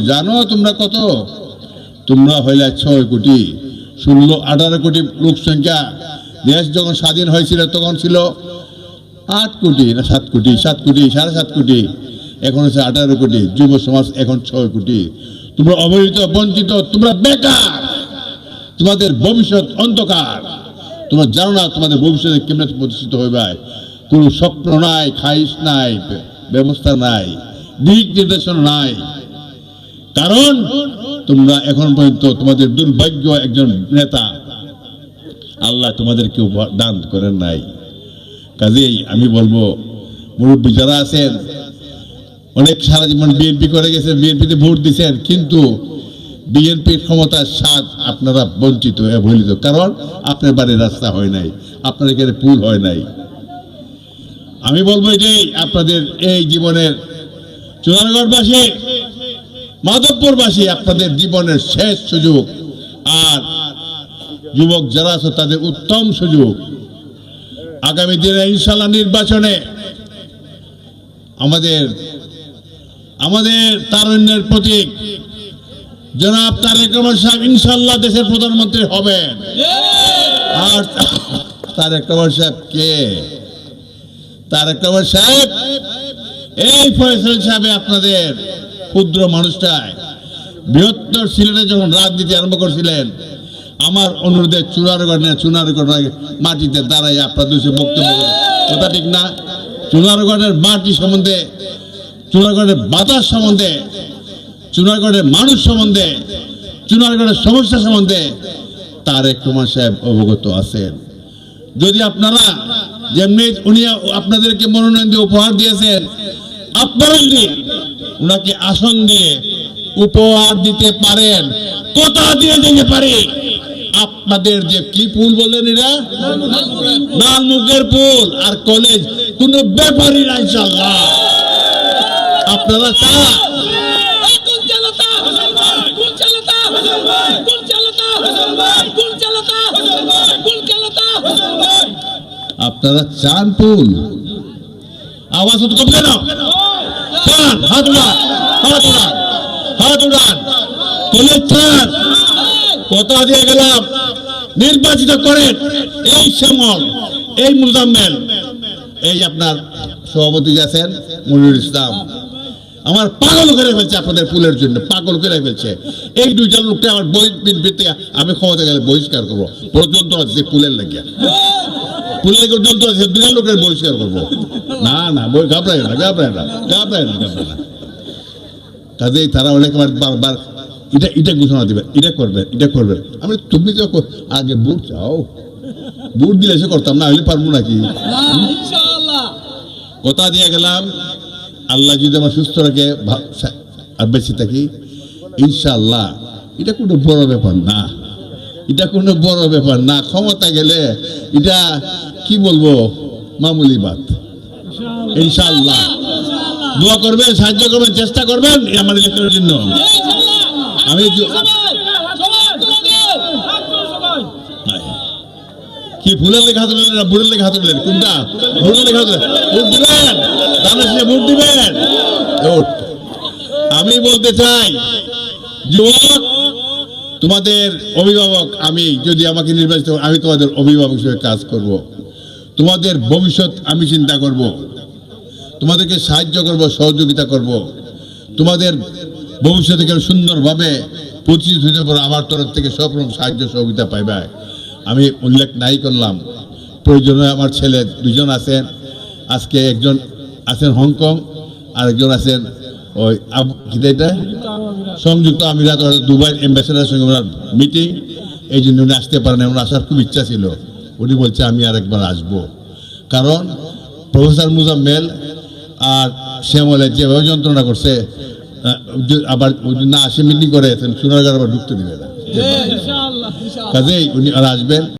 জানো তোমরা কত? তোমরা হইলে ছয় কোটি, ষোলো, আঠারো কোটি লোক সংখ্যা। দেশ যখন স্বাধীন হয়েছিল, তখন ছিল আট কোটি না সাত কোটি? সাত কোটি, সাড়ে সাত কোটি। এখন হচ্ছে আঠারো কোটি, যুব সমাজ এখন ছয় কোটি। তোমরা অবহেলিত, বঞ্চিত, তোমরা বেকার। তোমাদের ভবিষ্যৎ অন্ধকার। তোমরা জানো না তোমাদের ভবিষ্যতে কেমনে প্রতিষ্ঠিত হইবে। কোনো স্বপ্ন নাই, খাইশ নাই, ব্যবস্থা নাই, দিক নির্দেশন নাই। কারণ তোমরা এখন পর্যন্ত তোমাদের দুর্ভাগ্য একজন নেতা। আল্লাহ তোমাদেরকে দান করেন নাই। কাজেই আমি বলব, মুরব্বী যারা আছেন, অনেক সারা জীবন বিএনপি করে গেছেন বিএনপিতে ভোট দিচ্ছেন কিন্তু বিএনপির ক্ষমতার স্বাদ আপনারা বঞ্চিত, অবহেলিত। কারণ আপনার বাড়ির রাস্তা হয় নাই, আপনার এখানে পুল হয় নাই। আমি বলব এটাই আপনাদের এই জীবনের চুনারগড়বাসী। মাধবপুরবাসী আপনাদের জীবনের শেষ সুযোগ। আর যুবক যারা আছে, তাদের উত্তম সুযোগ। আগামী দিনে ইনশাল্লাহ নির্বাচনে আমাদের আমাদের তারুণ্যের প্রতীক জনাব তারেক রহমান সাহেব ইনশাল্লাহ দেশের প্রধানমন্ত্রী হবেন। আর তারেক রহমান সাহেব কে? তারেক রহমান সাহেব, এই ফয়সল সাহেবে আপনাদের ক্ষুদ্র মানুষটায়। বৃহত্তর সিলেটে যখন রাজনীতি আরম্ভ করছিলেন, আমার অনুরোধে চুনারগড় চুনারগড় মাটিতে দাঁড়াই আপনার দুশো বক্তব্য। কথা ঠিক না? চুনারগড়ের মাটি সম্বন্ধে, চুনারগড়ের বাতাস সম্বন্ধে, চুনারগড়ের মানুষ সম্বন্ধে, চুনারগড়ের সমস্যা সম্বন্ধে তারেক রহমান সাহেব অবগত আছেন। যদি আপনারা যেমনি উনি আপনাদেরকে মনোনয়ন দিয়ে উপহার দিয়েছেন, আপনারা যদি নাকি আসন দিয়ে উপহার দিতে পারেন? কোথা দিয়ে দিতে পারে। আপনাদের যে কি পুল বলেন এরা? লাল মুখের পুল আর কলেজ, কোন ব্যাপারই নাই ইনশাল্লাহ আপনারা চান? আপনারা চান পুল আওয়াজ কেন না চান হাত উড়ান হাত উড়ান হাত উড়ান। কথা দিয়ে গেলাম। নির্বাচিত করেন এই শ্যামল, এই মুজাম্মেল। এই আপনার সভাপতি আছেন, মনিরুল ইসলাম। আমার পাগল করে ফেলছে আপনাদের ফুলের জন্য, পাগল করে ফেলছে। এই দুইটা লোকটা আমার বই থেকে আমি ক্ষমতা গেলে বহিষ্কার করব। পর্যন্ত আছে ফুলের লাগিয়া। খুললে পর্যন্ত সেদিনের লোকের বই শেয়ার করব। না না বই ঘাবড়ায় না ঘাবড়ায় না ঘাবড়ায় না ঘাবড়ায় না। কাজেই তারা অনেকবার বারবার এটা এটা ঘোষণা দেবে এটা করবে এটা করবে। আমি তুমি তো আগে বুট চাও বুট দিলে সে করতাম না হলে পারব নাকি? কথা দিয়ে গেলাম আল্লাহ যদি আমার সুস্থ রাখে আর বেশি থাকি ইনশাল্লাহ এটা কোনো বড় ব্যাপার না। এটা কোনো বড় ব্যাপার না। ক্ষমতা গেলে এটা কি বলব? মামুলি বাত। ইনশাল্লাহ দোয়া করবেন সাহায্য করবেন চেষ্টা করবেন আমার ইলেকশনের জন্য। আমি কি ফুলের লেখা হাতে দিলেন না বুড়ের লেখা হাতে দিলেন কোনটা? বুড়ের লেখা হাতে ভোট দিবেন? দানের শেষে ভোট দিবেন? আমি বলতে চাই যুবক তোমাদের অভিভাবক আমি যদি আমাকে নির্বাচিত আমি তোমাদের অভিভাবক হিসেবে কাজ করব। তোমাদের ভবিষ্যৎ আমি চিন্তা করব। তোমাদেরকে সাহায্য করব, সহযোগিতা করব। তোমাদের ভবিষ্যতে কেন সুন্দরভাবে প্রতিষ্ঠিত হতে পারো, আমার তরফ থেকে সব রকম সাহায্য সহযোগিতা পাইবে। আমি উল্লেখ নাই করলাম। প্রয়োজনে আমার ছেলে দুজন আছেন। আজকে একজন আছেন হংকং আর একজন আছেন ওই এটা? সংযুক্ত আমিরাত দুবাই অ্যাম্বাসেডারের সঙ্গে ওনার মিটিং এই জন্য উনি আসতে পারেন ওনার আসার খুব ইচ্ছা ছিল। উনি বলছে আমি আর একবার আসব। কারণ প্রফেসর মুজাম্মেল আর শ্যামলে যেভাবে যন্ত্রণা করছে আবার না আসে মিটিং করে সোনারগাঁড় আবার ঢুকতে দিবে না। হ্যাঁ, কাজেই উনি আর আসবেন।